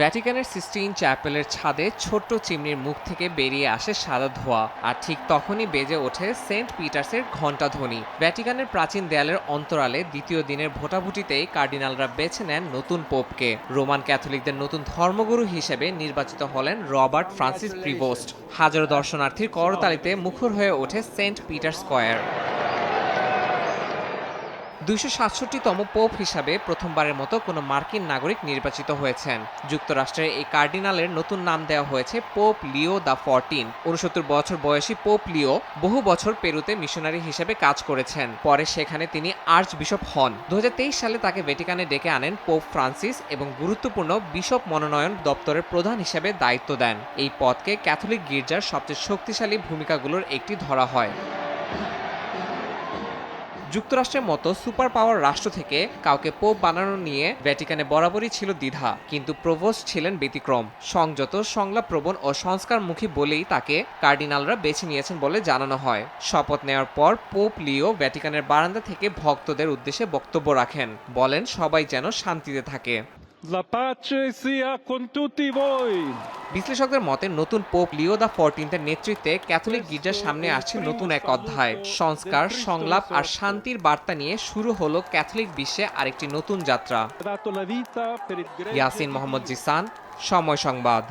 ভ্যাটিকানের Sistine চ্যাপেলের ছাদে ছোট্ট চিমনির মুখ থেকে বেরিয়ে আসে সাদা ধোঁয়া, আর ঠিক তখনই বেজে ওঠে সেন্ট পিটার্সের ঘণ্টাধ্বনি ভ্যাটিকানের প্রাচীন দেয়ালের অন্তরালে দ্বিতীয় দিনের ভোটাভুটিতেই কার্ডিনালরা বেছে নেন নতুন পোপকে। রোমান ক্যাথলিকদের নতুন ধর্মগুরু হিসেবে নির্বাচিত হলেন রবার্ট ফ্রান্সিস প্রিভোস্ট। হাজারো দর্শনার্থীর করতালিতে মুখর হয়ে ওঠে সেন্ট পিটার স্কয়ার। দুইশো সাতষট্টিতম পোপ হিসাবে প্রথমবারের মতো কোনো মার্কিন নাগরিক নির্বাচিত হয়েছেন। যুক্তরাষ্ট্রের এই কার্ডিনালের নতুন নাম দেওয়া হয়েছে পোপ লিও দ্য ফরটিন। উনসত্তর বছর বয়সী পোপ লিও বহু বছর পেরুতে মিশনারি হিসেবে কাজ করেছেন। পরে সেখানে তিনি আর্চ বিশপ হন। দু হাজার তেইশ সালে তাকে ভ্যাটিকানে ডেকে আনেন পোপ ফ্রান্সিস এবং গুরুত্বপূর্ণ বিশপ মনোনয়ন দপ্তরের প্রধান হিসেবে দায়িত্ব দেন। এই পদকে ক্যাথলিক গির্জার সবচেয়ে শক্তিশালী ভূমিকাগুলোর একটি ধরা হয়। যুক্তরাষ্ট্রের মতো সুপার পাওয়ার রাষ্ট্র থেকে কাউকে পোপ বানানো নিয়ে ভ্যাটিকানে বরাবরই ছিল দ্বিধা, কিন্তু প্রভোস ছিলেন ব্যতিক্রম। সংযত সংলাপ প্রবণ ও সংস্কারমুখী বলেই তাকে কার্ডিনালরা বেছে নিয়েছেন বলে জানানো হয়। শপথ নেওয়ার পর পোপ লিও ভ্যাটিকানের বারান্দা থেকে ভক্তদের উদ্দেশ্যে বক্তব্য রাখেন, বলেন সবাই যেন শান্তিতে থাকে। La pace sia con tutti voi. বিশ্লেষকদের মতে নতুন পোপ লিও দা ফোরটিনের নেতৃত্বে ক্যাথলিক গির্জার সামনে আসছে নতুন এক অধ্যায়। সংস্কার সংলাপ আর শান্তির বার্তা নিয়ে শুরু হলো ক্যাথলিক বিশ্বে আরেকটি নতুন যাত্রা। ইয়াসিন মোহাম্মদ জিসান সময় সংবাদ।